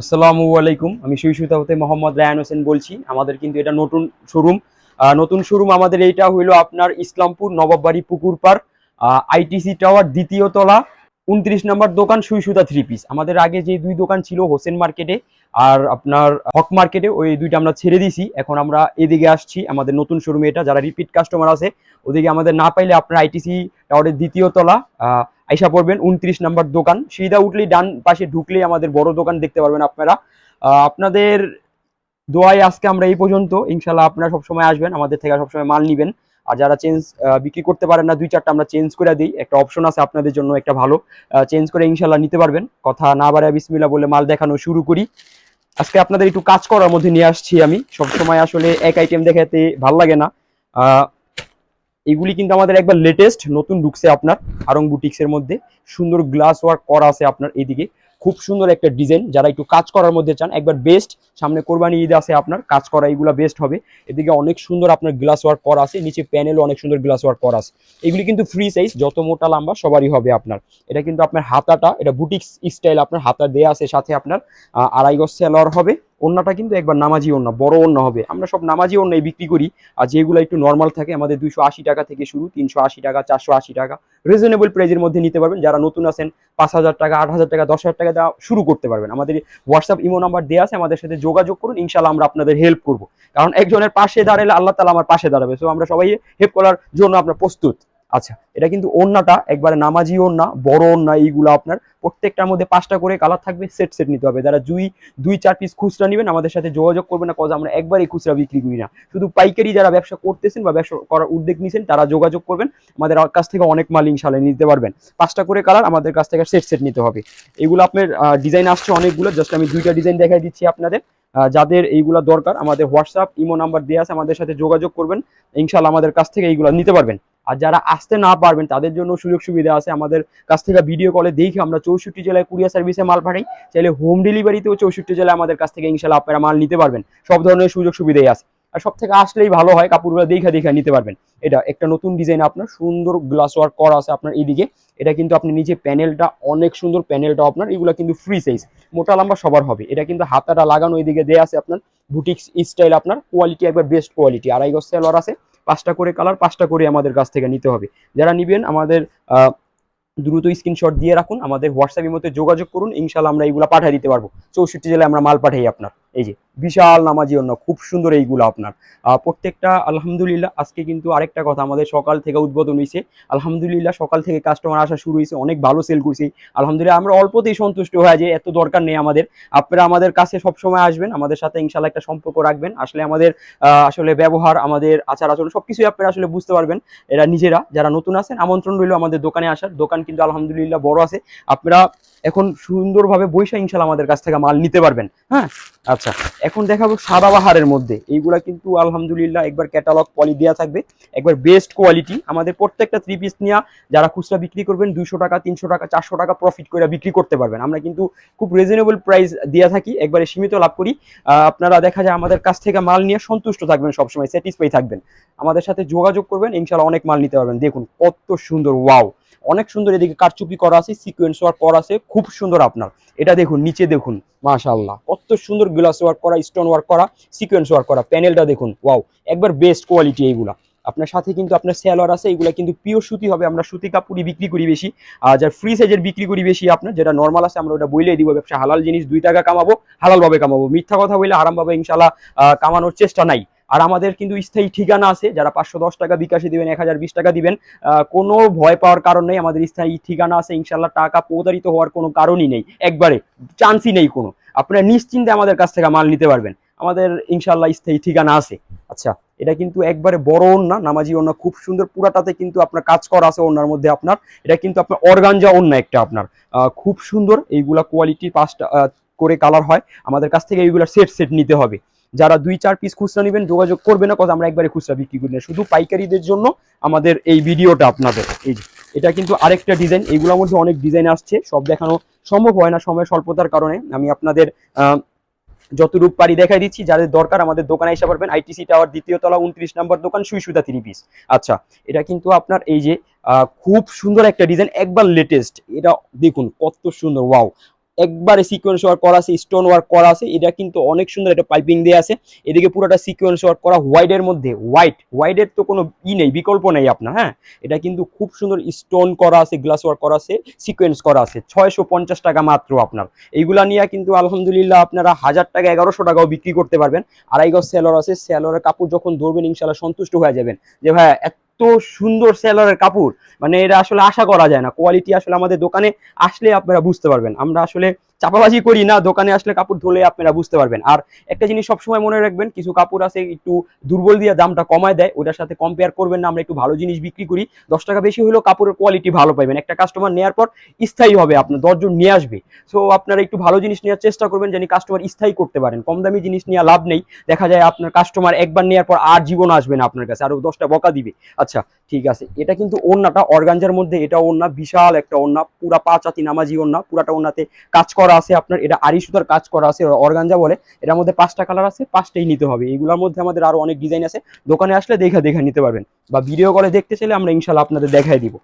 আসসালামু আলাইকুম। আমি সুইসুতা হতে মোহাম্মদ রায়ান হোসেন বলছি। আমাদের কিন্তু এটা নতুন শোরুম। নতুন শোরুম আমাদের এইটা হইল আপনার ইসলামপুর নবাববাড়ি পুকুরপাড় আইটিসি টাওয়ার দ্বিতীয় তলা, উনত্রিশ নম্বর দোকান সুইসুতা থ্রি পিস। আমাদের আগে যে দুই দোকান ছিল হোসেন মার্কেটে আর আপনার হক মার্কেটে, ওই দুইটা আমরা ছেড়ে দিছি। এখন আমরা এদিকে আসছি আমাদের নতুন শোরুমে এটা। যারা রিপিট কাস্টমার আছে, ওদিকে আমাদের না পাইলে আপনার আইটিসি টাওয়ারের দ্বিতীয় তলা আইসা পড়বেন, উনত্রিশ নাম্বার দোকান। সিধা উঠলেই ডান পাশে ঢুকলেই আমাদের বড় দোকান দেখতে পারবেন আপনারা। আপনাদের দোয়ায় আজকে আমরা এই পর্যন্ত। ইনশাল্লাহ আপনারা সবসময় আসবেন, আমাদের থেকে সবসময় মাল নিবেন। আর যারা চেঞ্জ বিক্রি করতে পারেন না, দুই চারটা আমরা চেঞ্জ করে দিই। একটা অপশন আছে আপনাদের জন্য, একটা ভালো। চেঞ্জ করে ইনশাল্লাহ নিতে পারবেন। কথা না বাড়ায় বিসমিল্লা বলে মাল দেখানো শুরু করি। আজকে আপনাদের একটু কাজ করার মধ্যে নিয়ে আসছি আমি। সবসময় আসলে এক আইটেম দেখাতে ভালো লাগে না। এগুলি কিন্তু আমাদের একবার লেটেস্ট নতুন ঢুকছে আপনার আরং বুটিক্সের মধ্যে সুন্দর গ্লাস ওয়ার্ক করা আছে আপনার এদিকে। খুব সুন্দর একটা ডিজাইন যারা একটু কাজ করার মধ্যে চান, একবার বেস্ট সামনে কোরবানি ঈদ আছে আপনার, কাজ করা এগুলো বেস্ট হবে। এদিকে অনেক সুন্দর আপনার গ্লাস ওয়ার্ক করা আছে, নিচে প্যানেলও অনেক সুন্দর গ্লাস ওয়ার্ক করা আছে। এগুলি কিন্তু ফ্রি সাইজ যত মোটা লম্বা সবারই হবে আপনার। এটা কিন্তু আপনার হাতাটা, এটা বুটিক্স স্টাইল আপনার হাতা দেয়া আছে, সাথে আপনার আড়াই গজ সেলর হবে। ওন্নাটা কিন্তু একবার নামাজি ওন্না বড় ওন্না হবে। আমরা সব নামাজি ওন্নাই বিক্রি করি। আর যেগুলো একটু নর্মাল থাকে, আমাদের দুইশো আশি টাকা থেকে শুরু, তিনশো আশি টাকা, চারশো আশি টাকা। রিজনেবল প্রাইজের মধ্যে নিতে পারবেন। যারা নতুন আছেন, পাঁচ হাজার টাকা, আট হাজার টাকা, দশ হাজার টাকা দেওয়া শুরু করতে পারবেন। আমাদের হোয়াটসঅ্যাপ ইমো নাম্বার দেওয়া আছে, আমাদের সাথে যোগাযোগ করুন। ইনশাল্লাহ আমরা আপনাদের হেল্প করব। কারণ একজনের পাশে দাঁড়ালে আল্লাহ তালা আমার পাশে দাঁড়াবে। সো আমরা সবাই হেল্প করার জন্য আপনার প্রস্তুত। আচ্ছা এটা কিন্তু ওন্নাটা একবারে নামাজি ওন্না বড় ওন্না এইগুলো আপনার, প্রত্যেকটার মধ্যে পাঁচটা করে কালার থাকবে সেট সেট নিতে হবে। যারা দুই দুই, চার পিস খুচরা নেবেন, আমাদের সাথে যোগাযোগ করবেন না কজ আমরা একবারই খুচরা বিক্রি করি না। শুধু পাইকারি যারা ব্যবসা করতেছেন বা ব্যবসা করার উদ্যোগ নিয়েছেন তারা যোগাযোগ করবেন, আমাদের কাছ থেকে অনেক মাল ইনশাল্লাহ নিতে পারবেন। পাঁচটা করে কালার আমাদের কাছ থেকে সেট সেট নিতে হবে। এগুলো আপনার ডিজাইন আসছে অনেকগুলো জাস্ট আমি দুইটা ডিজাইন দেখাই দিচ্ছি আপনাদের। যাদের এইগুলো দরকার, আমাদের হোয়াটসঅ্যাপ ইমো নাম্বার দেওয়া আছে, আমাদের সাথে যোগাযোগ করবেন। ইনশাল্লাহ আমাদের কাছ থেকে এইগুলো নিতে পারবেন। আর যারা আসতে না পারবেন, তাদের জন্য সুযোগ সুবিধা আছে। আমাদের কাছ থেকে ভিডিও কলে দেখে আমরা চৌষট্টি জেলায় কুরিয়ার সার্ভিসে মাল পাঠাই। চাইলে হোম ডেলিভারিতেও চৌষট্টি জেলায় আমাদের কাছ থেকে ইনশাল্লাহ আপনারা মাল নিতে পারবেন। সব ধরনের সুযোগ সুবিধাই আছে। আর সব থেকে আসলেই ভালো হয়, কাপড়গুলো দেখা দেখা নিতে পারবেন। এটা একটা নতুন ডিজাইন আপনার, সুন্দর গ্লাস ওয়ার্ক করা আছে আপনার এইদিকে এটা কিন্তু আপনি নিচে প্যানেলটা অনেক সুন্দর প্যানেলটা আপনার, এগুলো কিন্তু ফ্রি সাইজ মোটা লম্বা সবার হবে। এটা কিন্তু হাতাটা লাগানো এইদিকে দেয়া আছে আপনার। বুটিক্স স্টাইল আপনার কোয়ালিটি একবার বেস্ট কোয়ালিটি আড়াই গজ সেলর আছে। পাঁচটা করে কালার পাঁচটা করে আমাদের কাছ থেকে নিতে হবে। যারা নিবেন, আমাদের দ্রুত স্ক্রিনশট দিয়ে রাখুন, আমাদের হোয়াটসঅ্যাপের মধ্যে যোগাযোগ করুন ইনশাল্লাহ আমরা এইগুলো পাঠিয়ে দিতে পারব। চৌষট্টি জেলায় আমরা মাল পাঠাই আপনার। এই যে বিশাল নামাজি অন্য, খুব সুন্দর এইগুলো আপনার। প্রত্যেকটা আলহামদুলিল্লাহ, আজকে কিন্তু আরেকটা কথা, আমাদের সকাল থেকে উদ্বোধন হয়েছে আলহামদুলিল্লাহ, সকাল থেকে কাস্টমার আসা শুরু হয়েছে অনেক ভালো সেল করছি। আলহামদুলিল্লাহ, আমরা অল্পতেই সন্তুষ্ট হয়ে যে এত দরকার নেই আমাদের। আপনারা আমাদের কাছে সবসময় আসবেন, আমাদের সাথে ইনশাল্লাহ একটা সম্পর্ক রাখবেন। আসলে আমাদের আসলে ব্যবহার, আমাদের আচার আচরণ, সবকিছুই আপনারা আসলে বুঝতে পারবেন। এরা নিজেরা, যারা নতুন আছেন, আমন্ত্রণ রইল আমাদের দোকানে আসার। দোকান কিন্তু আলহামদুলিল্লাহ বড় আছে। আপনারা এখন সুন্দরভাবে বৈশা ইনশাল আমাদের কাছ থেকে মাল নিতে পারবেন হ্যাঁ? আচ্ছা এখন দেখাবো সাদাবাহারের মধ্যে। এইগুলা কিন্তু আলহামদুলিল্লাহ একবার ক্যাটালগ পলি দেওয়া থাকবে, একবার বেস্ট কোয়ালিটি আমাদের প্রত্যেকটা থ্রি পিস নিয়ে যারা খুচরা বিক্রি করবেন, দুইশো টাকা, তিনশো টাকা, চারশো টাকা প্রফিট করে বিক্রি করতে পারবেন। আমরা কিন্তু খুব রিজনেবল প্রাইস দিয়ে থাকি, একবারে সীমিত লাভ করি। আপনারা দেখা যায় আমাদের কাছ থেকে মাল নিয়ে সন্তুষ্ট থাকবেন, সবসময় স্যাটিসফাই থাকবেন। আমাদের সাথে যোগাযোগ করবেন, ইনশাল্লাহ অনেক মাল নিতে পারবেন। দেখুন, কত সুন্দর ওয়াও অনেক সুন্দর এদিকে কারচুপি করা আছে সিকোয়েন্স ওয়ার্ক করা আছে, খুব সুন্দর আপনার। এটা দেখুন, নিচে দেখুন, মাশাআল্লাহ। কত সুন্দর গ্লাস ওয়ার্ক করা স্টোন ওয়ার্ক করা সিকোয়েন্স ওয়ার্ক করা প্যানেলটা দেখুন ওয়াও একবার বেস্ট কোয়ালিটি এইগুলা। আপনার সাথে কিন্তু আপনার স্যালোয়ার আছে, এগুলা কিন্তু পিওর সুতি হবে, আমরা সুতি কাপড়ই বিক্রি করি বেশি, আর যার ফ্রি সাইজের বিক্রি করি বেশি আপনার, যেটা নর্মাল আছে, আমরা ওটা বইলেই দিব, ব্যবসা হালাল জিনিস দুই টাকা কামাবো হালাল ভাবে কামাবো। মিথ্যা কথা বলে আরামভাবে ইনশাল্লাহ কামানোর চেষ্টা নাই। আর আমাদের কিন্তু স্থায়ী ঠিকানা আছে, যারা পাঁচশো দশ টাকা বিকাশে দিবেন, এক হাজার বিশ টাকা দিবেন কোনো ভয় পাওয়ার কারণ নেই, আমাদের স্থায়ী ঠিকানা আছে ইনশাল্লাহ টাকা প্রতারিত হওয়ার কোনো কারণই নেই, একবারে চান্সই নেই কোনো। আপনারা নিশ্চিন্তে আমাদের কাছ থেকে মাল নিতে পারবেন, আমাদের ইনশাল্লাহ স্থায়ী ঠিকানা আছে। আচ্ছা এটা কিন্তু একবারে বড় ওন্না নামাজি ওন্না খুব সুন্দর, পুরাটাতে কিন্তু আপনার কাজ করা আছে ওন্নার মধ্যে আপনার, এটা কিন্তু আপনার অর্গানজা ওন্না একটা আপনার খুব সুন্দর, এইগুলা কোয়ালিটি পাঁচটা করে কালার হয়, আমাদের কাছ থেকে এইগুলা সেট সেট নিতে হবে। যারা দুই, চার পিস খুচরা নেবেন, যোগাযোগ করবে না কথা আমরা একবারে খুচরা বিক্রি করি না। শুধু পাইকারিদের জন্য আমাদের এই ভিডিওটা আপনাদের। এই যে, এটা কিন্তু আরেকটা ডিজাইন এইগুলোর মধ্যে অনেক ডিজাইন আসছে, সব দেখানো সম্ভব হয় না সময় স্বল্পতার কারণে। আমি আপনাদের যতটুকু পারি দেখাই দিচ্ছি, যাদের দরকার আমাদের দোকানে এসে পারবেন আইটিসি টাওয়ার দ্বিতীয় তলা, উনত্রিশ নম্বর দোকান, সুই সুতা থ্রি পিস আচ্ছা এটা কিন্তু আপনার এই যে খুব সুন্দর একটা ডিজাইন একবার লেটেস্ট এটা দেখুন, কত সুন্দর ওয়াও একবারে সিকোয়েন্স ওয়ার্ক করা আছে স্টোন ওয়ার্ক করা আছে, এটা কিন্তু অনেক সুন্দর একটা পাইপিং দেওয়া আছে। এদিকে পুরোটা সিকোয়েন্স ওয়ার্ক করা হোয়াইটের মধ্যে হোয়াইট হোয়াইটের তো কোনো ই নেই, বিকল্প নেই আপনার হ্যাঁ? এটা কিন্তু খুব সুন্দর স্টোন করা আছে গ্লাস ওয়ার্ক করা আছে সিকোয়েন্স করা আছে, ছয়শো পঞ্চাশ টাকা মাত্র আপনার। এইগুলা নিয়ে কিন্তু আলহামদুলিল্লাহ আপনারা হাজার টাকা, এগারোশো টাকাও বিক্রি করতে পারবেন। আড়াই গজ সেলর আছে, সেলরের কাপড় যখন ধরবেন ইনশাল্লাহ সন্তুষ্ট হয়ে যাবেন। যে ভাই এত সুন্দর সেলরের কাপড়। মানে এটা আসলে আশা করা যায় না। কোয়ালিটি আসলে আমাদের দোকানে আসলে আপনারা বুঝতে পারবেন। আমরা আসলে চাপাবাজি করি না, দোকানে আসলে কাপড় ধুলে আপনারা বুঝতে পারবেন। আর একটা জিনিস সবসময় মনে রাখবেন, কিছু কাপড় আছে একটু দুর্বল দিয়ে দামটা কমায় দেয়, ওটার সাথে কম্পেয়ার করবেন না, আমরা একটু ভালো জিনিস বিক্রি করি। দশ টাকা বেশি হলেও কাপড়ের কোয়ালিটি ভালো পাইবেন। একটা কাস্টমার নেওয়ার পর স্থায়ী হবে আপনার দশজন নিয়ে আসবে। সো আপনারা একটু ভালো জিনিস নেওয়ার চেষ্টা করবেন যেন কাস্টমার স্থায়ী করতে পারেন। কম দামি জিনিস নিয়ে লাভ নেই। দেখা যায় আপনার কাস্টমার একবার নেওয়ার পর আর জীবন আসবে না আপনার কাছে, আরও দশটা বকা দিবে। আচ্ছা ঠিক আছে। এটা কিন্তু ওন্নাটা অর্গানজার মধ্যে, এটা ওন্না বিশাল একটা ওন্না পুরা পাঁচ আতি নামাজি ওন্না পুরাটা ওন্নাতে কাজ করা আছে আপনার, এটা আড়ি সুতার কাজ করা আছে অর্গানজা বলে। এটার মধ্যে পাঁচটা কালার আছে, পাঁচটাই নিতে হবে। এইগুলোর মধ্যে আমাদের আরও অনেক ডিজাইন আছে। দোকানে আসলে দেখে দেখে নিতে পারবেন। বা ভিডিও কলে দেখতে চাইলে আমরা ইনশাল্লাহ আপনাদের দেখাই দিব।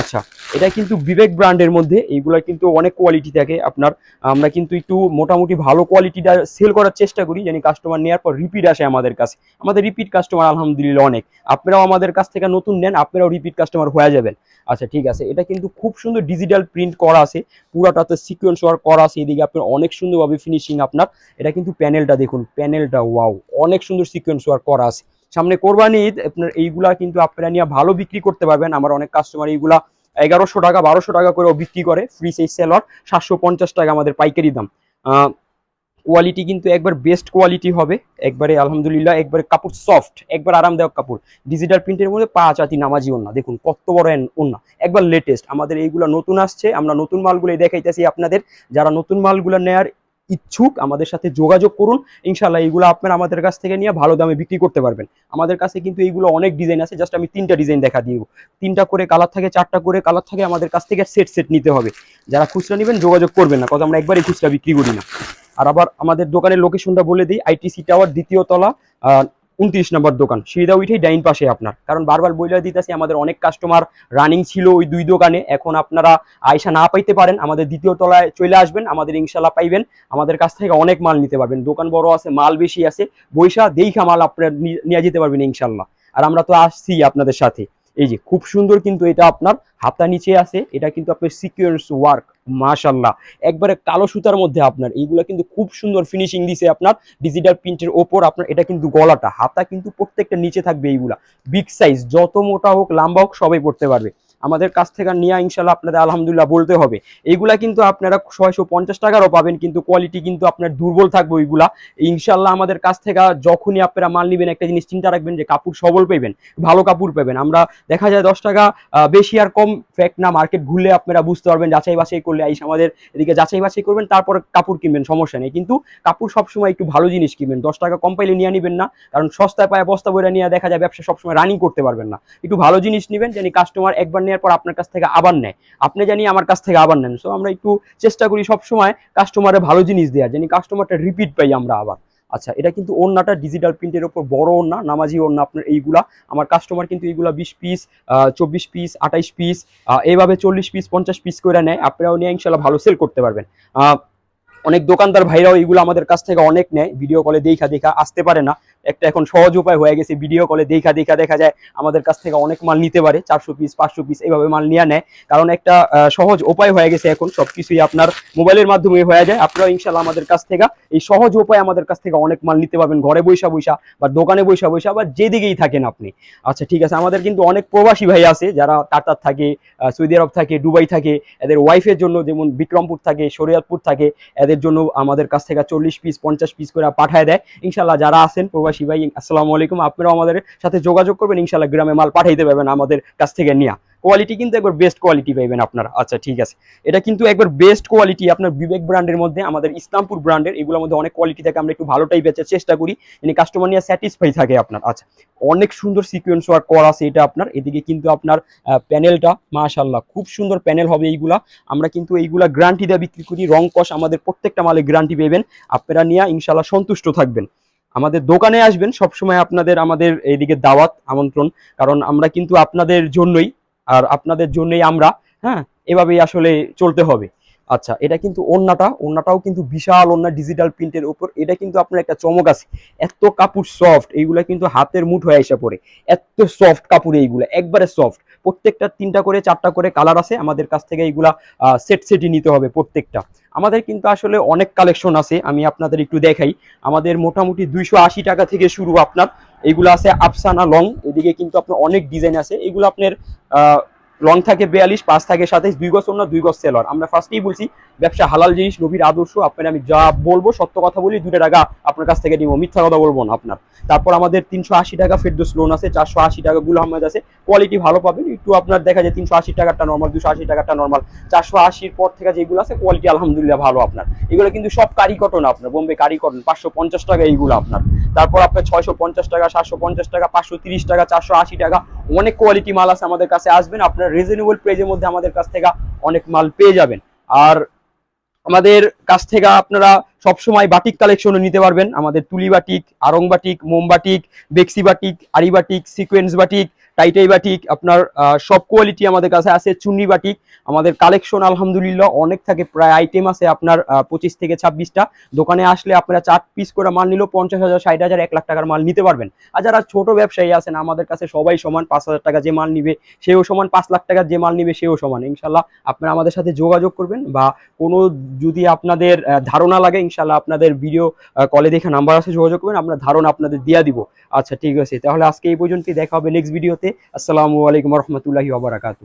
আচ্ছা এটা কিন্তু বিবেক ব্র্যান্ডের মধ্যে এইগুলা কিন্তু অনেক কোয়ালিটি থাকে আপনার। আমরা কিন্তু একটু মোটামুটি ভালো কোয়ালিটিটা সেল করার চেষ্টা করি, জানি কাস্টমার নেওয়ার পর রিপিট আসে আমাদের কাছে। আমাদের রিপিট কাস্টমার আলহামদুলিল্লাহ অনেক। আপনারাও আমাদের কাছ থেকে নতুন নেন আপনারাও রিপিট কাস্টমার হয়ে যাবেন। আচ্ছা ঠিক আছে। এটা কিন্তু খুব সুন্দর ডিজিটাল প্রিন্ট করা আছে। পুরাটাতে সিকোয়েন্স ওয়ার্ক করা আছে। এদিকে আপনার অনেক সুন্দরভাবে ফিনিশিং আপনার। এটা কিন্তু প্যানেলটা দেখুন প্যানেলটা ওয়াও অনেক সুন্দর সিকোয়েন্স ওয়ার্ক করা আছে। সামনে কোরবানি ঈদ, আপনার এইগুলা কিন্তু আপনারা নিয়ে ভালো বিক্রি করতে পারবেন। আমার অনেক কাস্টমার এইগুলা এগারোশো টাকা, বারোশো টাকা করেও বিক্রি করে। ফ্রি সাইজ সেলর সাতশো পঞ্চাশ টাকা আমাদের পাইকারি দাম। কোয়ালিটি কিন্তু একবার বেস্ট কোয়ালিটি হবে। একবারে আলহামদুলিল্লাহ, একবারে কাপড় সফট একবার আরামদায়ক কাপড়। ডিজিটাল প্রিন্টের মধ্যে পাঁচ আতি নামাজি ওন্না দেখুন, কত বড় ওন্না একবার লেটেস্ট আমাদের এইগুলো নতুন আসছে, আমরা নতুন মালগুলো দেখাইতেছি আপনাদের। যারা নতুন মালগুলো নেয়ার ইচ্ছুক, আমাদের সাথে যোগাযোগ করুন। ইনশাল্লাহ এইগুলো আপনারা আমাদের কাছ থেকে নিয়ে ভালো দামে বিক্রি করতে পারবেন। আমাদের কাছে কিন্তু এইগুলো অনেক ডিজাইন আছে জাস্ট আমি তিনটা ডিজাইন দেখা দিব। তিনটা করে কালার থাকে, চারটা করে কালার থাকে, আমাদের কাছ থেকে সেট সেট নিতে হবে। যারা খুচরা নেবেন, যোগাযোগ করবেন না কথা আমরা একবারই খুচরা বিক্রি করি না। আর আবার আমাদের দোকানের লোকেশনটা বলে দিই আইটিসি টাওয়ার দ্বিতীয় তলা উনত্রিশ নম্বর দোকান। সিঁড়িদা উঠেই ডাইন পাশে আপনার। কারণ বারবার বইলা দিতেছি, আমাদের অনেক কাস্টমার রানিং ছিল ওই দুই দোকানে। এখন আপনারা আয়সা না পাইতে পারেন, আমাদের দ্বিতীয় তলায় চলে আসবেন, আমাদের ইনশাল্লাহ পাইবেন। আমাদের কাছ থেকে অনেক মাল নিতে পারবেন। দোকান বড় আছে, মাল বেশি আছে বৈশা দেইখা মাল আপনার নিয়ে যেতে পারবেন ইনশাল্লাহ আর আমরা তো আসছি আপনাদের সাথে। এই যে, খুব সুন্দর কিন্তু এটা আপনার হাতা নিচে আছে, এটা কিন্তু আপনার সিকিউরস ওয়ার্ক মাশাল্লাহ একবারে কালো সুতার মধ্যে আপনার, এইগুলো কিন্তু খুব সুন্দর ফিনিশিং দিছে আপনার ডিজিটাল প্রিন্টের ওপর আপনার, এটা কিন্তু গলাটা, হাতা কিন্তু প্রত্যেকটা নিচে থাকবে এইগুলা। বিগ সাইজ যত মোটা হোক, লম্বা হোক, সবাই পড়তে পারবে। আমাদের কাছ থেকে নিয়ে ইনশাল্লাহ আপনাদের আলহামদুলিল্লাহ বলতে হবে। এইগুলা কিন্তু আপনারা ছয়শো পঞ্চাশ টাকারও পাবেন, কিন্তু কোয়ালিটি কিন্তু আপনার দুর্বল থাকবে ওইগুলা। ইনশাল্লাহ আমাদের কাছ থেকে যখনই আপনারা মাল নেবেন, একটা জিনিস চিন্তা রাখবেন যে কাপড় সবল পাবেন ভালো কাপড় পাবেন আমরা দেখা যায় দশ টাকা বেশি আর কম ফ্যাক্ট না মার্কেট ঘুরলে আপনারা বুঝতে পারবেন যাচাই বাছাই করলে আইস আমাদের এদিকে যাচাই বাছাই করবেন, তারপর কাপড় কিনবেন, সমস্যা নেই। কিন্তু কাপড় সবসময় একটু ভালো জিনিস কিনবেন, দশ টাকা কম পাইলে নিয়ে নিবেন না, কারণ সস্তায় পায় বস্তা বইরা নিয়ে দেখা যায় ব্যবসা সবসময় রানিং করতে পারবেন না। একটু ভালো জিনিস নেবেন জানি কাস্টমার একবার নেওয়ার পর আপনার কাছ থেকে আবার নেয়। আপনি জানি আমার কাছ থেকে আবার নেন। সো আমরা একটু চেষ্টা করি সবসময় কাস্টমারে ভালো জিনিস দেওয়ার। জানি কাস্টমারটা রিপিট পাই আমরা আবার। আচ্ছা এটা কিন্তু ওন্নাটা ডিজিটাল প্রিন্টের ওপর বড় ওন্না নামাজি ওন্না আপনার এইগুলা। আমার কাস্টমার কিন্তু এইগুলা বিশ পিস চব্বিশ পিস আঠাইশ পিস এইভাবে চল্লিশ পিস পঞ্চাশ পিস করে নেয়। আপনারাও নিয়ে ইনশাল্লাহ ভালো সেল করতে পারবেন। অনেক দোকানদার ভাইরাও এইগুলো আমাদের কাছ থেকে অনেক নেয়। ভিডিও কলে দেখা দেখা আসতে পারে না। একটা এখন সহজ উপায় হয়ে গেছে ভিডিও কলে দেখা দেখা দেখা যায়। আমাদের কাছ থেকে অনেক মাল নিতে পারে, চারশো পিস পাঁচশো পিস এইভাবে মাল নিয়ে নেয়। কারণ একটা সহজ উপায় হয়ে গেছে এখন, সবকিছুই আপনার মোবাইলের মাধ্যমে হয়ে যায়। আপনারা ইনশাল্লাহ আমাদের কাছ থেকে এই সহজ উপায় আমাদের কাছ থেকে অনেক মাল নিতে পারবেন, ঘরে বৈশা বৈশা বা দোকানে বৈশা বৈশা বা যেদিকেই থাকেন আপনি। আচ্ছা ঠিক আছে, আমাদের কিন্তু অনেক প্রবাসী ভাই আছে, যারা কাতার থাকে সৌদি আরব থাকে, দুবাই থাকে, এদের ওয়াইফের জন্য যেমন বিক্রমপুর থাকে শরিয়াতপুর থাকে, এদের জন্য আমাদের কাছ থেকে চল্লিশ পিস পঞ্চাশ পিস করে পাঠায় দেয়। ইনশাল্লাহ যারা আছেন, প্রবাসী ভাই, আসসালামু আলাইকুম। আপনারাও আমাদের সাথে যোগাযোগ করবেন ইনশাল্লাহ গ্রামে মাল পাঠাইতে পারবেন আমাদের কাছ থেকে নিয়ে। কোয়ালিটি কিন্তু একবার বেস্ট কোয়ালিটি পাইবেন আপনারা। আচ্ছা ঠিক আছে। এটা কিন্তু একবার বেস্ট কোয়ালিটি আপনার বিবেক ব্র্যান্ডের মধ্যে, আমাদের ইসলামপুর ব্র্যান্ডের এগুলোর মধ্যে অনেক কোয়ালিটি থাকে, আমরা একটু ভালোটাই বেচার চেষ্টা করি। মানে কাস্টমার নিয়ে স্যাটিসফাই থাকে আপনার। আচ্ছা অনেক সুন্দর সিকোয়েন্স ওয়ার্ক করা আছে এটা আপনার। এদিকে কিন্তু আপনার প্যানেলটা মাশাল্লাহ খুব সুন্দর প্যানেল হবে এইগুলা। আমরা কিন্তু এইগুলা গ্যারান্টি দিয়ে বিক্রি করি। রং কষ আমাদের প্রত্যেকটা মালে গ্যারান্টি পেবেন আপনারা নিয়ে ইনশাল্লাহ সন্তুষ্ট থাকবেন। আমাদের দোকানে আসবেন, সবসময় আপনাদের, আমাদের এইদিকে দাওয়াত, আমন্ত্রণ। কারণ আমরা কিন্তু আপনাদের জন্যই, আর আপনাদের জন্যই আমরা হ্যাঁ এভাবেই আসলে চলতে হবে। আচ্ছা এটা কিন্তু ওন্নাটা ওন্নাটাও কিন্তু বিশাল ওন্না ডিজিটাল প্রিন্টের উপর। এটা কিন্তু আপনার একটা চমক আছে। এত কাপড় সফট এইগুলা কিন্তু হাতের মুঠ হয়ে এসে পড়ে। এত সফট কাপড় এইগুলা, একবারে সফট প্রত্যেকটা তিনটা করে, চারটা করে কালার আছে। আমাদের কাছ থেকে এইগুলা সেট সেটই নিতে হবে প্রত্যেকটা। আমাদের কিন্তু আসলে অনেক কালেকশন আছে, আমি আপনাদের একটু দেখাই। আমাদের মোটামুটি দুইশো আশি টাকা থেকে শুরু আপনার। এইগুলো আছে আফসানা লং এদিকে কিন্তু আপনার অনেক ডিজাইন আছে। এগুলো আপনার লং থাকে বিয়াল্লিশ, পাঁচ থাকে সাতাইশ, দুই গজ না, দুই গজ সেলর আমরা ফার্স্টেই বলছি, ব্যবসা হালাল জিনিস, নবীর আদর্শ, আপনার আমি যা বলব, সত্য কথা বলি দুটো টাকা আপনার কাছ থেকে নিব। মিথ্যা কথা বলব না আপনার। তারপর আমাদের তিনশো আশি টাকা ফেরদোস লোন আছে, চারশো আশি টাকা গুল আহমেদ আছে। কোয়ালিটি ভালো পাবেন। একটু আপনার দেখা যায় তিনশো আশি টাকাটা নর্মাল দুশো আশি টাকাটা নর্মাল চারশো আশির পর থেকে যেগুলো আছে কোয়ালিটি আলহামদুলিল্লাহ ভালো আপনার। এগুলো কিন্তু সব কারি কটন আপনার, বোম্বে কারি কটন পাঁচশো পঞ্চাশ টাকা এইগুলো আপনার। তারপর আপনার ছয়শো পঞ্চাশ টাকা, সাতশো পঞ্চাশ টাকা, পাঁচশো তিরিশ টাকা, চারশো আশি টাকা অনেক কোয়ালিটি মাল আছে আমাদের কাছে আসবেন। আপনার রিজনেবল প্রাইজের মধ্যে আমাদের কাছ থেকে অনেক মাল পেয়ে যাবেন। আর আমাদের কাছ থেকে আপনারা সবসময় বাটিক কালেকশনও নিতে পারবেন। আমাদের তুলি বাটিক আরং বাটিক মোম বাটিক বেক্সি বাটিক আরি বাটিক সিকোয়েন্স বাটিক টাইটাই বাটিক আপনার সব কোয়ালিটি আমাদের কাছে আছে চুন্নি বাটিক আমাদের কালেকশন আলহামদুলিল্লাহ অনেক থাকে, প্রায় আইটেম আছে আপনার পঁচিশ থেকে ছাব্বিশটা। দোকানে আসলে আপনারা চার পিস করে মাল নিলেও পঞ্চাশ হাজার, ষাট হাজার, এক লাখ টাকার মাল নিতে পারবেন। আর যারা ছোট ব্যবসায়ী আছেন, আমাদের কাছে সবাই সমান পাঁচ হাজার টাকা যে মাল নিবে, সেও সমান পাঁচ লাখ টাকার যে মাল নিবে, সেও সমান। ইনশাল্লাহ আপনারা আমাদের সাথে যোগাযোগ করবেন বা কোনো যদি আপনাদের ধারণা লাগে, ইনশাল্লাহ আপনাদের ভিডিও কলে দেখে নাম্বার আছে, যোগাযোগ করবেন, আমরা ধারণা আপনাদের দিয়ে দিব। আচ্ছা ঠিক আছে। তাহলে আজকে এই পর্যন্তই, দেখা হবে নেক্সট ভিডিওতে আসসালামু আলাইকুম রহমতুল্লাহি ওবরাকাতু